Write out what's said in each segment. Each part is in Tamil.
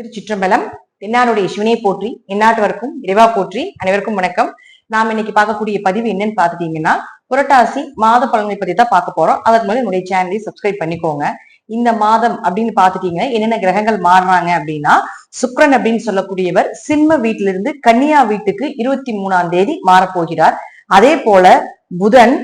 திருச்சிற்றம்பலம் தென்னாருடைய சிவனை போற்றி எந்நாட்டவருக்கும் இறைவா போற்றி அனைவருக்கும் வணக்கம். நாம் இன்னைக்கு பார்க்கக்கூடிய பதிவு என்னன்னு பாத்துட்டீங்கன்னா புரட்டாசி மாத பலன்களை பத்தி தான் பார்க்க போறோம். அதற்கு மேலே என்னுடைய சேனலை சப்ஸ்கிரைப் பண்ணிக்கோங்க. இந்த மாதம் அப்படின்னு பாத்துட்டீங்கன்னா என்னென்ன கிரகங்கள் மாறுறாங்க அப்படின்னா சுக்கிரன் அப்படின்னு சொல்லக்கூடியவர் சிம்ம வீட்டிலிருந்து கன்னியா வீட்டுக்கு இருபத்தி மூணாம் தேதி மாறப்போகிறார் அதே போல புதன்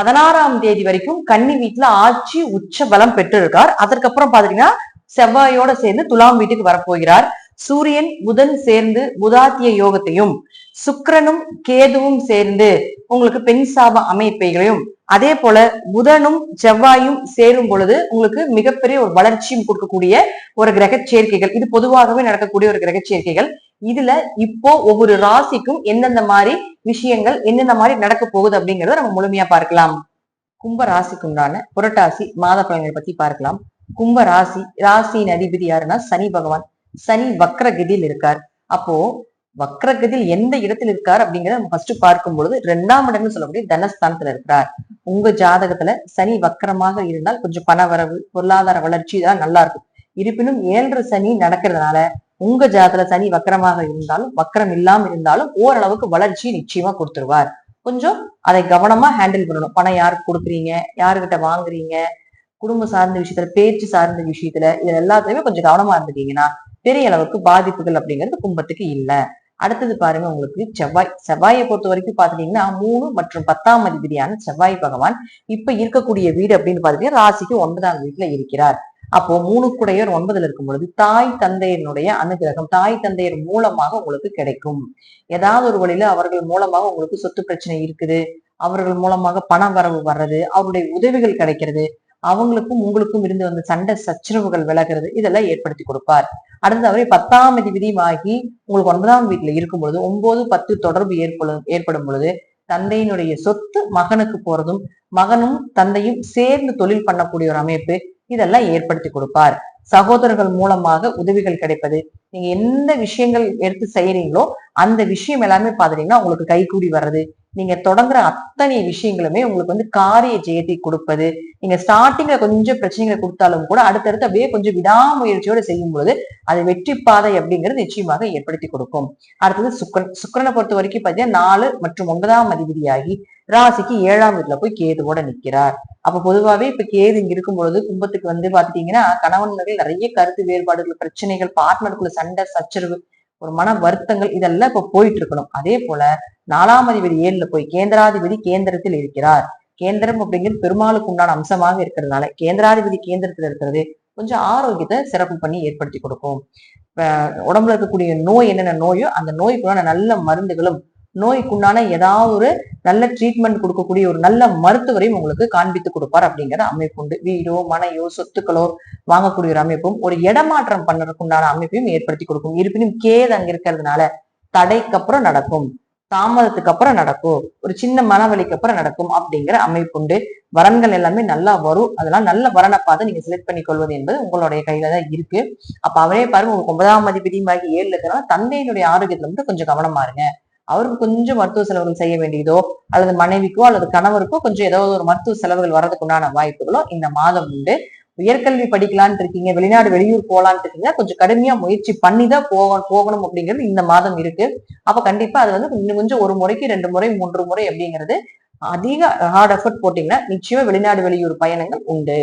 பதினாறாம் தேதி வரைக்கும் கன்னி வீட்டுல ஆட்சி உச்ச பலம் பெற்றிருக்கார். அதற்கப்புறம் பாத்தீங்கன்னா செவ்வாயோட சேர்ந்து துலாம் வீட்டுக்கு வரப்போகிறார். சூரியன் புதன் சேர்ந்து புதாத்திய யோகத்தையும் சுக்கரனும் கேதுவும் சேர்ந்து உங்களுக்கு பெண் சாப அமைப்பைகளையும் அதே போல புதனும் செவ்வாயும் சேரும் பொழுது உங்களுக்கு மிகப்பெரிய ஒரு வளர்ச்சியும் கொடுக்கக்கூடிய ஒரு கிரக சேர்க்கைகள். இது பொதுவாகவே நடக்கக்கூடிய ஒரு கிரக சேர்க்கைகள். இதுல இப்போ ஒவ்வொரு ராசிக்கும் எந்தெந்த மாதிரி விஷயங்கள் என்னென்ன மாதிரி நடக்க போகுது அப்படிங்கறத நம்ம முழுமையா பார்க்கலாம். கும்ப ராசிக்குண்டான புரட்டாசி மாத பலன்களை பத்தி பார்க்கலாம். கும்ப ராசி ராசியின் அதிபதி யாருன்னா சனி பகவான். சனி வக்ரகதியில் இருக்கார். அப்போ வக்ரகதியில் எந்த இடத்தில் இருக்கார் அப்படிங்கறத நம்ம ஃபர்ஸ்ட் பார்க்கும் பொழுது ரெண்டாம் இடம்னு சொல்லக்கூடிய தனஸ்தானத்துல இருக்கிறார். உங்க ஜாதகத்துல சனி வக்கரமாக இருந்தால் கொஞ்சம் பண வரவு பொருளாதார வளர்ச்சி இதெல்லாம் நல்லா இருக்கும். இருப்பினும் ஏழரை சனி நடக்கிறதுனால உங்க ஜாதகத்துல சனி வக்கரமாக இருந்தாலும் வக்கரம் இல்லாம இருந்தாலும் ஓரளவுக்கு வளர்ச்சி நிச்சயமா கொடுத்துருவார். கொஞ்சம் அதை கவனமா ஹேண்டில் பண்ணணும். பணம் யாருக்கு கொடுக்குறீங்க? யாருக்கிட்ட வாங்குறீங்க? குடும்பம் சார்ந்த விஷயத்துல பேச்சு சார்ந்த விஷயத்துல இது எல்லாத்துலயுமே கொஞ்சம் கவனமா இருந்துட்டீங்கன்னா பெரிய அளவுக்கு பாதிப்புகள் அப்படிங்கிறது கும்பத்துக்கு இல்லை. அடுத்தது பாருங்க உங்களுக்கு செவ்வாய். செவ்வாயை பொறுத்த வரைக்கும் பாத்துட்டீங்கன்னா மூணு மற்றும் பத்தாம் அதிபதியான செவ்வாய் பகவான் இப்ப இருக்கக்கூடிய வீடு அப்படின்னு பாத்தீங்கன்னா ராசிக்கு ஒன்பதாம் வீட்டுல இருக்கிறார். அப்போ மூணு குடையர் ஒன்பதுல இருக்கும் பொழுது தாய் தந்தையனுடைய அனுகிரகம் தாய் தந்தையர் மூலமாக உங்களுக்கு கிடைக்கும். ஏதாவது ஒரு வழியில அவர்கள் மூலமாக உங்களுக்கு சொத்து பிரச்சனை இருக்குது. அவர்கள் மூலமாக பண வரவு வர்றது அவருடைய உதவிகள் கிடைக்கிறது. அவங்களுக்கும் உங்களுக்கும் இருந்து வந்த சண்டை சச்சரவுகள் விலகிறது இதெல்லாம் ஏற்படுத்தி கொடுப்பார். அடுத்து அவரை பத்தாம் அதிபதியுமாகி உங்களுக்கு ஒன்பதாம் வீட்டுல இருக்கும் பொழுது ஒன்பது பத்து தொடர்பு ஏற்படும் ஏற்படும் பொழுது தந்தையினுடைய சொத்து மகனுக்கு போறதும் மகனும் தந்தையும் சேர்ந்து தொழில் பண்ணக்கூடிய ஒரு அமைப்பு இதெல்லாம் ஏற்படுத்தி கொடுப்பார். சகோதரர்கள் மூலமாக உதவிகள் கிடைப்பது நீங்க எந்த விஷயங்கள் எடுத்து செய்யறீங்களோ அந்த விஷயம் எல்லாமே பாத்துட்டீங்கன்னா உங்களுக்கு கைகூடி வர்றது நீங்க தொடங்குற அத்தனை விஷயங்களுமே உங்களுக்கு வந்து காரிய ஜெயத்தை கொடுப்பது. நீங்க ஸ்டார்டிங்ல கொஞ்சம் பிரச்சனைகளை கொடுத்தாலும் கூட அடுத்தடுத்து அப்படியே கொஞ்சம் விடாமுயற்சியோட செய்யும் பொழுது அது வெற்றி பாதை அப்படிங்கிறது நிச்சயமாக ஏற்படுத்தி கொடுக்கும். அடுத்தது சுக்கரன். சுக்கரனை பொறுத்த வரைக்கும் பாத்தீங்கன்னா நாலு மற்றும் ஒன்பதாம் அதிபதியாகி ராசிக்கு ஏழாம் வீட்டுல போய் கேதுவோட நிக்கிறார். அப்ப பொதுவாவே இப்ப கேது இங்க இருக்கும் பொழுது கும்பத்துக்கு வந்து பாத்துட்டீங்கன்னா கணவன்கள் நிறைய கருத்து வேறுபாடுகள் பிரச்சனைகள் பார்ட்னருக்குள்ள சண்டை சச்சரவு ஒரு மன வருத்தங்கள் இதெல்லாம் இப்ப போயிட்டு இருக்கணும் அதே போல நாலாம் அதிபதி ஏழுல போய் கேந்திராதிபதி கேந்திரத்தில் இருக்கிறார். கேந்திரம் அப்படிங்கிறது பெருமாளுக்கு உண்டான அம்சமாக இருக்கிறதுனால கேந்திராதிபதி கேந்திரத்தில் இருக்கிறது கொஞ்சம் ஆரோக்கியத்தை சிறப்பு பண்ணி ஏற்படுத்தி கொடுக்கும். உடம்புல இருக்கக்கூடிய நோய் என்னென்ன நோயோ அந்த நோய்க்குள்ளான நல்ல மருந்துகளும் நோய்க்குண்டான ஏதாவது ஒரு நல்ல ட்ரீட்மெண்ட் கொடுக்கக்கூடிய ஒரு நல்ல மருத்துவரையும் உங்களுக்கு காண்பித்து கொடுப்பார் அப்படிங்கிற அமைப்பு உண்டு. வீடோ மனையோ சொத்துக்களோ வாங்கக்கூடிய ஒரு அமைப்பும் ஒரு இடமாற்றம் பண்ணுறதுக்குண்டான அமைப்பையும் ஏற்படுத்தி கொடுக்கும். இருப்பினும் கேது அங்க இருக்கிறதுனால தடைக்கு அப்புறம் நடக்கும் தாமதத்துக்கு அப்புறம் நடக்கும் ஒரு சின்ன மனவழிக்கு அப்புறம் நடக்கும் அப்படிங்கிற அமைப்பு உண்டு. வரன்கள் எல்லாமே நல்லா வரும். அதெல்லாம் நல்ல வரனை பார்த்து நீங்க செலக்ட் பண்ணி கொள்வது என்பது உங்களுடைய கையில தான் இருக்கு. அப்ப அவரே பாருங்க உங்களுக்கு ஒன்பதாம் மதிப்பதியும் ஆகி ஏழு இருக்கிறனால தந்தையினுடைய ஆரோக்கியத்துல மட்டும் கொஞ்சம் கவனமா இருங்க. அவருக்கு கொஞ்சம் மருத்துவ செலவுகள் செய்ய வேண்டியதோ அல்லது மனைவிக்கோ அல்லது கணவருக்கோ கொஞ்சம் ஏதாவது ஒரு மருத்துவ செலவுகள் வரதுக்குண்டான வாய்ப்புகளோ இந்த மாதம் உண்டு. உயர்கல்வி படிக்கலான்னு இருக்கீங்க வெளிநாடு வெளியூர் போகலான்னு இருக்கீங்க கொஞ்சம் கடுமையா முயற்சி பண்ணி தான் போக போகணும் அப்படிங்கிறது இந்த மாதம் இருக்கு. அப்ப கண்டிப்பா அது வந்து இன்னும் கொஞ்சம் ஒரு முறைக்கு ரெண்டு முறை மூன்று முறை அப்படிங்கிறது அதிக ஹார்ட் எஃபர்ட் போட்டீங்கன்னா நிச்சயமா வெளிநாடு வெளியூர் பயணங்கள் உண்டு.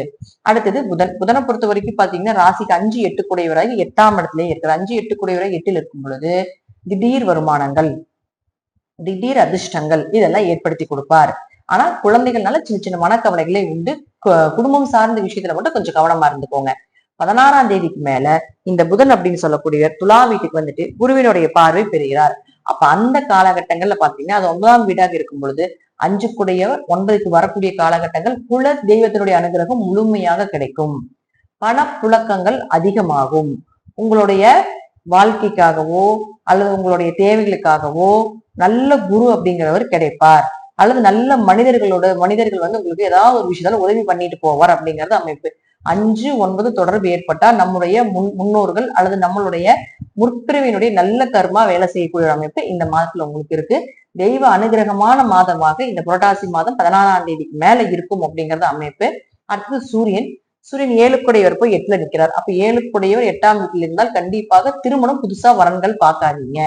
அடுத்தது புதன் புதனை பொறுத்த வரைக்கும் பாத்தீங்கன்னா ராசிக்கு அஞ்சு எட்டு குடையவராகி எட்டாம் இடத்துல இருக்கிற அஞ்சு எட்டு குடையவராக எட்டில் இருக்கும் பொழுது திடீர் வருமானங்கள். திடீர் அதிர்ஷ்டங்கள் இதெல்லாம் ஏற்படுத்தி கொடுப்பார். ஆனா குழந்தைகள்னால சின்ன சின்ன மனக்கவலைகளே உண்டு. குடும்பம் சார்ந்த விஷயத்துல மட்டும் கொஞ்சம் கவனமா இருந்துக்கோங்க. பதினாறாம் தேதிக்கு மேல இந்த புதன் அப்படின்னு சொல்லக்கூடிய துலா வீட்டுக்கு வந்துட்டு குருவினுடைய பார்வை பெறுகிறார். அப்ப அந்த காலகட்டங்கள்ல பாத்தீங்கன்னா அது ஒன்பதாம் வீடாக இருக்கும் பொழுது அஞ்சு ஒன்பதுக்கு வரக்கூடிய காலகட்டங்கள் குல தெய்வத்தினுடைய அனுகிரகம் முழுமையாக கிடைக்கும். பணப்புழக்கங்கள் அதிகமாகும். உங்களுடைய வாழ்க்கைக்காகவோ அல்லது உங்களுடைய தேவைகளுக்காகவோ நல்ல குரு அப்படிங்கிறவர் கிடைப்பார். அல்லது நல்ல மனிதர்களோட மனிதர்கள் வந்து உங்களுக்கு ஏதாவது ஒரு விஷயத்தால உதவி பண்ணிட்டு போவார் அப்படிங்கிறது அமைப்பு. அஞ்சு ஒன்பது தொடர்பு ஏற்பட்டால் நம்முடைய முன் முன்னோர்கள் அல்லது நம்மளுடைய முற்பிரிவினுடைய நல்ல கர்மா வேலை செய்யக்கூடிய அமைப்பு இந்த மாதத்துல உங்களுக்கு இருக்கு. தெய்வ அனுகிரகமான மாதமாக இந்த புரட்டாசி மாதம் பதினாலாம் தேதிக்கு மேல இருக்கும் அப்படிங்கறது அமைப்பு. அடுத்தது சூரியன். சூரியன் ஏழுக்குடையவர் போய் எட்டுல நிற்கிறார் அப்ப ஏழுக்குடையவர் எட்டாம் வீட்டில் இருந்தால் கண்டிப்பாக திருமணம் புதுசா வரன்கள் பார்க்காதீங்க.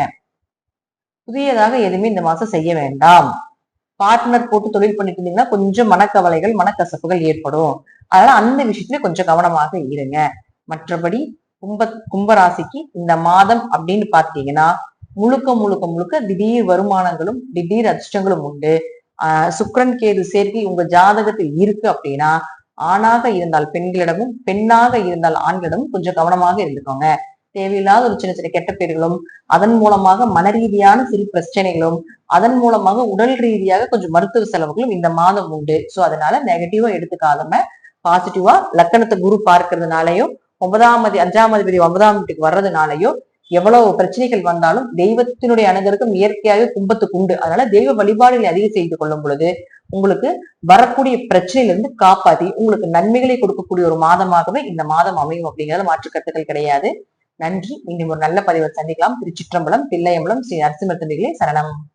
புதியதாக எதுவுமே இந்த மாசம் செய்ய வேண்டாம். பார்ட்னர் போட்டு தொழில் பண்ணிட்டு இருந்தீங்கன்னா கொஞ்சம் மனக்கவலைகள் மனக்கசப்புகள் ஏற்படும். அதனால அந்த விஷயத்துல கொஞ்சம் கவனமாக இருங்க. மற்றபடி கும்ப கும்பராசிக்கு இந்த மாதம் அப்படின்னு பாத்தீங்கன்னா முழுக்க முழுக்க முழுக்க திடீர் வருமானங்களும் திடீர் அதிர்ஷ்டங்களும் உண்டு. ஆஹ் சுக்கிரன் கேது சேர்க்கை உங்க ஜாதகத்தில் இருக்கு அப்படின்னா ஆணாக இருந்தால் பெண்களிடமும் பெண்ணாக இருந்தால் ஆண்களிடமும் கொஞ்சம் கவனமாக இருந்துக்கோங்க. தேவையில்லாத ஒரு சின்ன சின்ன கெட்ட பேர்களும் அதன் மூலமாக மன ரீதியான சிறு பிரச்சனைகளும் அதன் மூலமாக உடல் ரீதியாக கொஞ்சம் மருத்துவ செலவுகளும் இந்த மாதம் உண்டு. சோ அதனால நெகட்டிவா எடுத்துக்காதம பாசிட்டிவா லக்கணத்தை குரு பார்க்கறதுனாலயோ ஒன்பதாம் அதி அஞ்சாம் அதிபதி ஒன்பதாம் வீட்டுக்கு வர்றதுனாலயோ எவ்வளவு பிரச்சனைகள் வந்தாலும் தெய்வத்தினுடைய அணுகருக்கும் இயற்கையாக கும்பத்துக்கு உண்டு. அதனால தெய்வ வழிபாடுகளை அதிகம் செய்து கொள்ளும் பொழுது உங்களுக்கு வரக்கூடிய பிரச்சனையிலிருந்து காப்பாத்தி உங்களுக்கு நன்மைகளை கொடுக்கக்கூடிய ஒரு மாதமாகவே இந்த மாதம் அமையும் அப்படிங்கிறது மாற்று கருத்துக்கள் கிடையாது. நன்றி. மீண்டும் ஒரு நல்ல பதிவை சந்திக்கலாம். திருச்சிற்றம்பலம் தில்லையம்பலம் ஸ்ரீ நரசிம்ம தம்பிகளே சரணம்.